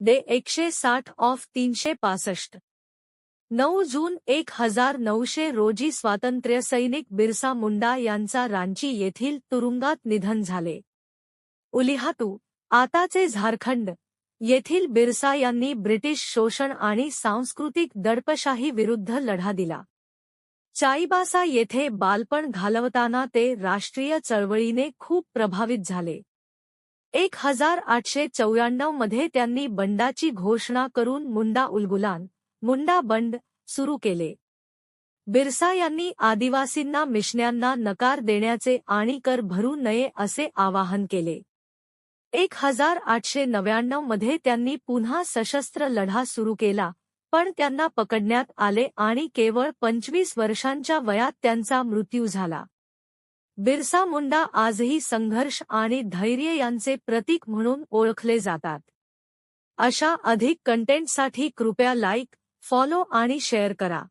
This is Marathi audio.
डे एकशे साठ ऑफ तीनशे पासष्ट नऊ जून एक हजार नऊशे रोजी स्वातंत्र्य सैनिक बिरसा मुंडा यांचा रांची येथील तुरुंगात निधन झाले. उलिहातू आताचे झारखंड येथील बिरसा यांनी ब्रिटिश शोषण आणि सांस्कृतिक दडपशाही विरुद्ध लढा दिला. चाईबासा येथे बालपण घालवताना ते राष्ट्रीय चळवळीने खूप प्रभावित झाले. एक हजार आठशे चौऱ्याण्णवमध्ये त्यांनी बंडाची घोषणा करून मुंडा उलगुलान मुंडा बंड सुरू केले. बिरसा यांनी आदिवासींना मिशन्यांना नकार देण्याचे आणि कर भरू नये असे आवाहन केले. एक हजार आठशे नव्याण्णवमध्ये त्यांनी पुन्हा सशस्त्र लढा सुरू केला पण त्यांना पकडण्यात आले आणि केवळ पंचवीस वर्षांच्या वयात त्यांचा मृत्यू झाला. बिरसा मुंडा आजही संघर्ष आणि धैर्य यांचे प्रतीक म्हणून ओळखले जातात. अशा अधिक कंटेंटसाठी कृपया लाईक फॉलो आणि शेअर करा.